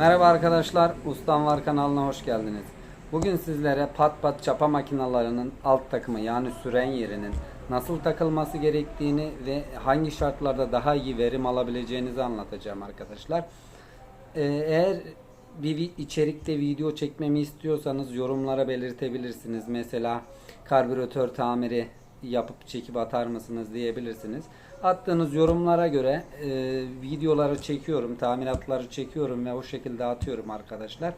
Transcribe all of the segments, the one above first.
Merhaba arkadaşlar, Ustam Var kanalına hoş geldiniz. Bugün sizlere pat pat çapa makinalarının alt takımı yani süren yerinin nasıl takılması gerektiğini ve hangi şartlarda daha iyi verim alabileceğinizi anlatacağım arkadaşlar. Ee, eğer bir içerikte video çekmemi istiyorsanız yorumlara belirtebilirsiniz. Mesela karbüratör tamiri yapıp çekip atar mısınız diyebilirsiniz. Attığınız yorumlara göre e, videoları çekiyorum, tamiratları çekiyorum ve o şekilde atıyorum arkadaşlar.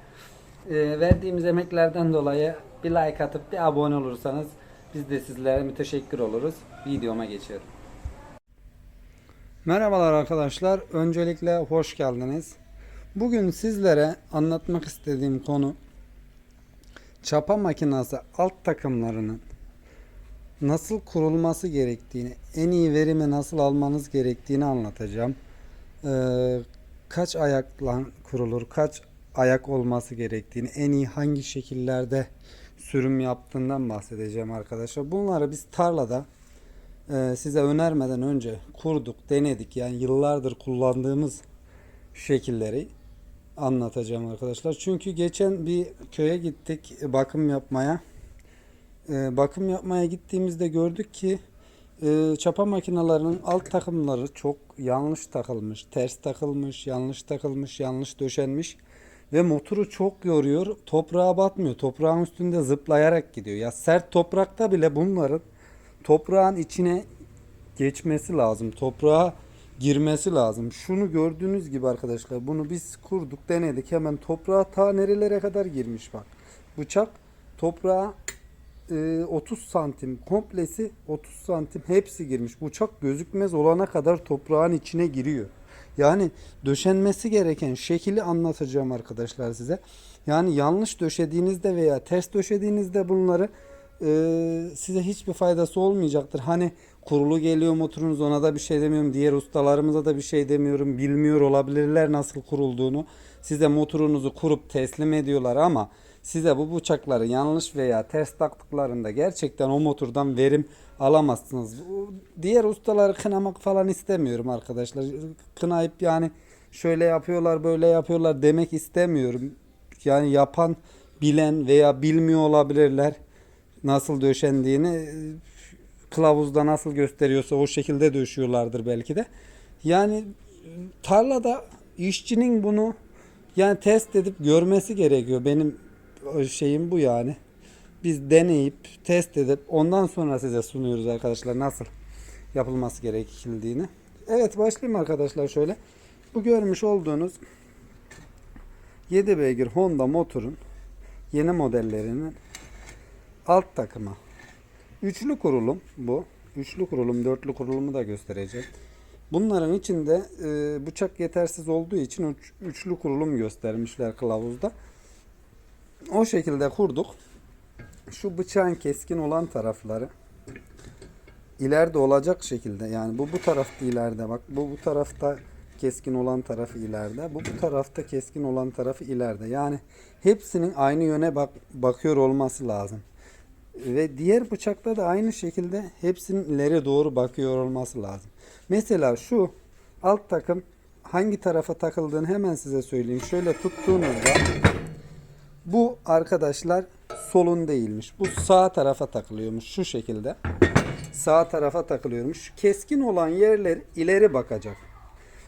E, verdiğimiz emeklerden dolayı bir like atıp bir abone olursanız biz de sizlere müteşekkir oluruz. Videoma geçiyorum. Merhabalar arkadaşlar. Öncelikle hoş geldiniz. Bugün sizlere anlatmak istediğim konu çapa makinesi alt takımlarının nasıl kurulması gerektiğini, en iyi verimi nasıl almanız gerektiğini anlatacağım. Ee, kaç ayakla kurulur, kaç ayak olması gerektiğini, en iyi hangi şekillerde sürüm yaptığından bahsedeceğim arkadaşlar. Bunları biz tarlada e, size önermeden önce kurduk, denedik. Yani yıllardır kullandığımız şekilleri anlatacağım arkadaşlar. Çünkü geçen bir köye gittik bakım yapmaya. Ee, bakım yapmaya gittiğimizde gördük ki e, çapa makinelerinin alt takımları çok yanlış takılmış, ters takılmış, yanlış takılmış, yanlış döşenmiş ve motoru çok yoruyor. Toprağa batmıyor. Toprağın üstünde zıplayarak gidiyor. Ya sert toprakta bile bunların toprağın içine geçmesi lazım. Toprağa girmesi lazım. Şunu gördüğünüz gibi arkadaşlar bunu biz kurduk, denedik. Hemen toprağa ta nerelere kadar girmiş bak. Bıçak toprağa e, 30 santim komplesi 30 santim hepsi girmiş. Bıçak gözükmez olana kadar toprağın içine giriyor. Yani döşenmesi gereken şekli anlatacağım arkadaşlar size. Yani yanlış döşediğinizde veya ters döşediğinizde bunları e, size hiçbir faydası olmayacaktır. Hani kurulu geliyor motorunuz ona da bir şey demiyorum. Diğer ustalarımıza da bir şey demiyorum. Bilmiyor olabilirler nasıl kurulduğunu. Size motorunuzu kurup teslim ediyorlar ama size bu bıçakları yanlış veya ters taktıklarında gerçekten o motordan verim alamazsınız. Diğer ustaları kınamak falan istemiyorum arkadaşlar. Kınayıp yani şöyle yapıyorlar böyle yapıyorlar demek istemiyorum. Yani yapan bilen veya bilmiyor olabilirler nasıl döşendiğini kılavuzda nasıl gösteriyorsa o şekilde döşüyorlardır belki de. Yani tarlada işçinin bunu yani test edip görmesi gerekiyor. Benim şeyim bu yani. Biz deneyip test edip ondan sonra size sunuyoruz arkadaşlar nasıl yapılması gerekildiğini. Evet başlayayım arkadaşlar şöyle. Bu görmüş olduğunuz 7 beygir Honda motorun yeni modellerinin alt takımı. Üçlü kurulum bu. Üçlü kurulum, dörtlü kurulumu da göstereceğim. Bunların içinde e, bıçak yetersiz olduğu için üç- üçlü kurulum göstermişler kılavuzda. O şekilde kurduk. Şu bıçağın keskin olan tarafları ileride olacak şekilde yani bu bu tarafta ileride bak bu bu tarafta keskin olan tarafı ileride bu bu tarafta keskin olan tarafı ileride. Yani hepsinin aynı yöne bak bakıyor olması lazım. Ve diğer bıçakta da aynı şekilde hepsinin ileri doğru bakıyor olması lazım. Mesela şu alt takım hangi tarafa takıldığını hemen size söyleyeyim. Şöyle tuttuğunuzda bu arkadaşlar solun değilmiş. Bu sağ tarafa takılıyormuş şu şekilde. Sağ tarafa takılıyormuş. Keskin olan yerler ileri bakacak.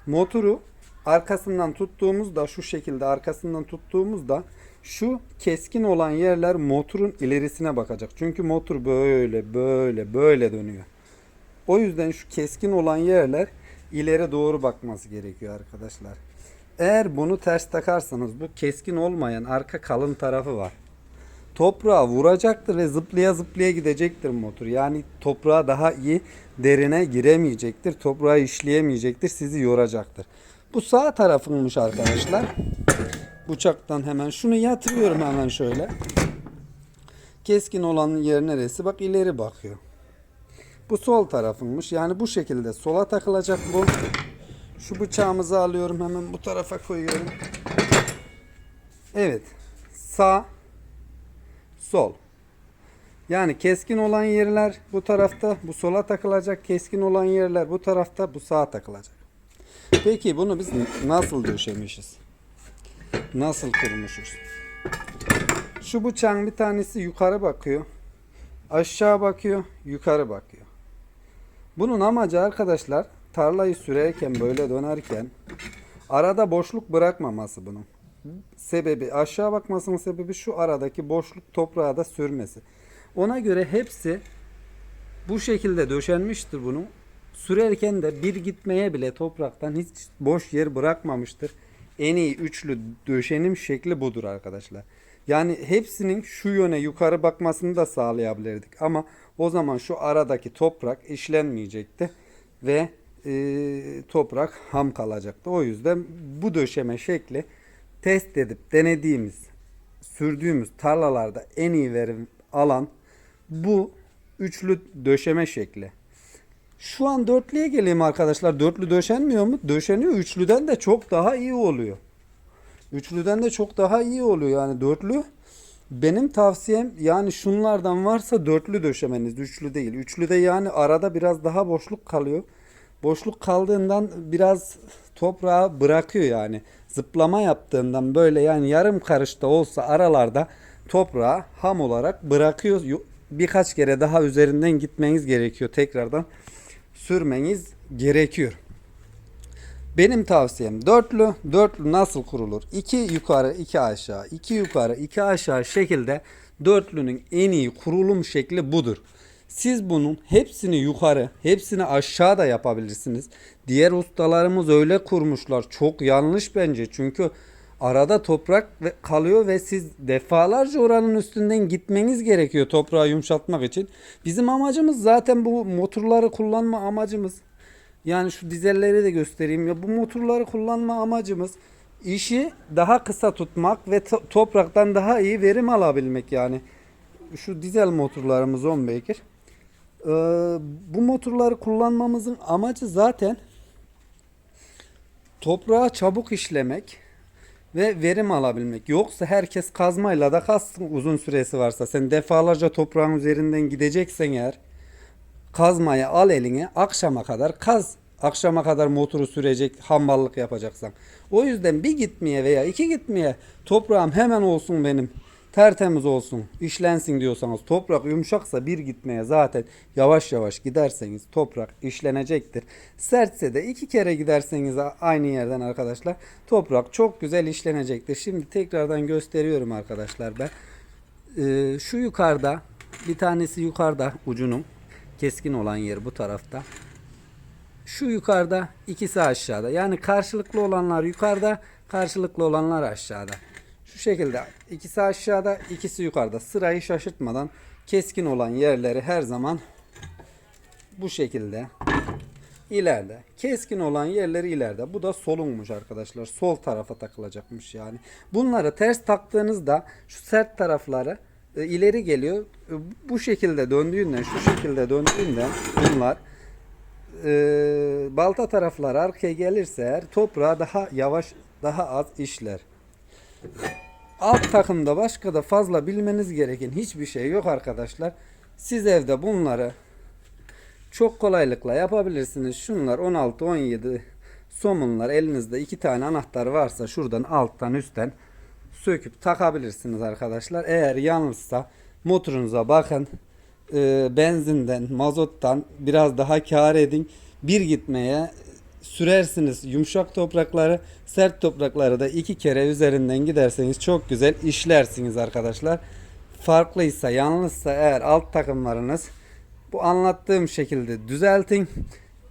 Motoru arkasından tuttuğumuzda şu şekilde arkasından tuttuğumuzda şu keskin olan yerler motorun ilerisine bakacak. Çünkü motor böyle böyle böyle dönüyor. O yüzden şu keskin olan yerler ileri doğru bakması gerekiyor arkadaşlar. Eğer bunu ters takarsanız bu keskin olmayan arka kalın tarafı var. Toprağa vuracaktır ve zıplaya zıplaya gidecektir motor. Yani toprağa daha iyi derine giremeyecektir. Toprağı işleyemeyecektir. Sizi yoracaktır. Bu sağ tarafınmış arkadaşlar. Bıçaktan hemen şunu yatırıyorum hemen şöyle. Keskin olan yer neresi? Bak ileri bakıyor. Bu sol tarafınmış. Yani bu şekilde sola takılacak bu. Şu bıçağımızı alıyorum hemen bu tarafa koyuyorum. Evet. Sağ sol. Yani keskin olan yerler bu tarafta, bu sola takılacak. Keskin olan yerler bu tarafta, bu sağa takılacak. Peki bunu biz nasıl döşemişiz? nasıl kurmuşuz. Şu bıçağın bir tanesi yukarı bakıyor. Aşağı bakıyor, yukarı bakıyor. Bunun amacı arkadaşlar tarlayı sürerken böyle dönerken arada boşluk bırakmaması bunun. Sebebi aşağı bakmasının sebebi şu aradaki boşluk toprağa da sürmesi. Ona göre hepsi bu şekilde döşenmiştir bunun. Sürerken de bir gitmeye bile topraktan hiç boş yer bırakmamıştır. En iyi üçlü döşenim şekli budur arkadaşlar. Yani hepsinin şu yöne yukarı bakmasını da sağlayabilirdik. Ama o zaman şu aradaki toprak işlenmeyecekti. Ve e, toprak ham kalacaktı. O yüzden bu döşeme şekli test edip denediğimiz, sürdüğümüz tarlalarda en iyi verim alan bu üçlü döşeme şekli. Şu an dörtlüye geleyim arkadaşlar. Dörtlü döşenmiyor mu? Döşeniyor. Üçlüden de çok daha iyi oluyor. Üçlüden de çok daha iyi oluyor yani dörtlü. Benim tavsiyem yani şunlardan varsa dörtlü döşemeniz. Üçlü değil. Üçlüde yani arada biraz daha boşluk kalıyor. Boşluk kaldığından biraz toprağı bırakıyor yani. Zıplama yaptığından böyle yani yarım karışta olsa aralarda toprağı ham olarak bırakıyor. Yo- Birkaç kere daha üzerinden gitmeniz gerekiyor tekrardan sürmeniz gerekiyor. Benim tavsiyem dörtlü. Dörtlü nasıl kurulur? İki yukarı, iki aşağı. iki yukarı, iki aşağı şekilde dörtlünün en iyi kurulum şekli budur. Siz bunun hepsini yukarı, hepsini aşağı da yapabilirsiniz. Diğer ustalarımız öyle kurmuşlar. Çok yanlış bence. Çünkü arada toprak kalıyor ve siz defalarca oranın üstünden gitmeniz gerekiyor toprağı yumuşatmak için. Bizim amacımız zaten bu motorları kullanma amacımız. Yani şu dizelleri de göstereyim ya bu motorları kullanma amacımız işi daha kısa tutmak ve to- topraktan daha iyi verim alabilmek yani. Şu dizel motorlarımız 10 beygir. Ee, bu motorları kullanmamızın amacı zaten toprağı çabuk işlemek ve verim alabilmek. Yoksa herkes kazmayla da kazsın uzun süresi varsa. Sen defalarca toprağın üzerinden gideceksen eğer kazmayı al eline akşama kadar kaz. Akşama kadar motoru sürecek hamballık yapacaksan. O yüzden bir gitmeye veya iki gitmeye toprağım hemen olsun benim tertemiz olsun işlensin diyorsanız toprak yumuşaksa bir gitmeye zaten yavaş yavaş giderseniz toprak işlenecektir. Sertse de iki kere giderseniz aynı yerden arkadaşlar toprak çok güzel işlenecektir. Şimdi tekrardan gösteriyorum arkadaşlar ben. Ee, şu yukarıda bir tanesi yukarıda ucunun keskin olan yer bu tarafta. Şu yukarıda ikisi aşağıda. Yani karşılıklı olanlar yukarıda, karşılıklı olanlar aşağıda. Şu şekilde ikisi aşağıda, ikisi yukarıda. Sırayı şaşırtmadan keskin olan yerleri her zaman bu şekilde ileride. Keskin olan yerleri ileride. Bu da solunmuş arkadaşlar. Sol tarafa takılacakmış yani. Bunları ters taktığınızda şu sert tarafları e, ileri geliyor. E, bu şekilde döndüğünden, şu şekilde döndüğünden bunlar e, balta tarafları arkaya gelirse eğer toprağı daha yavaş, daha az işler. Alt takımda başka da fazla bilmeniz gereken hiçbir şey yok arkadaşlar. Siz evde bunları çok kolaylıkla yapabilirsiniz. Şunlar 16 17 somunlar elinizde iki tane anahtar varsa şuradan alttan üstten söküp takabilirsiniz arkadaşlar. Eğer yalnızsa motorunuza bakın. Ee, benzinden, mazottan biraz daha kar edin. Bir gitmeye sürersiniz yumuşak toprakları, sert toprakları da iki kere üzerinden giderseniz çok güzel işlersiniz arkadaşlar. Farklıysa, yalnızsa eğer alt takımlarınız bu anlattığım şekilde düzeltin.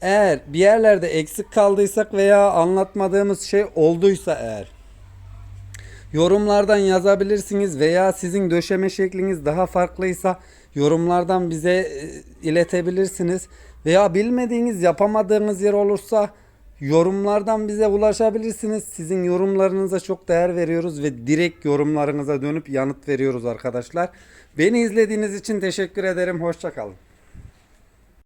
Eğer bir yerlerde eksik kaldıysak veya anlatmadığımız şey olduysa eğer yorumlardan yazabilirsiniz veya sizin döşeme şekliniz daha farklıysa yorumlardan bize e, iletebilirsiniz veya bilmediğiniz yapamadığınız yer olursa yorumlardan bize ulaşabilirsiniz. Sizin yorumlarınıza çok değer veriyoruz ve direkt yorumlarınıza dönüp yanıt veriyoruz arkadaşlar. Beni izlediğiniz için teşekkür ederim. Hoşçakalın.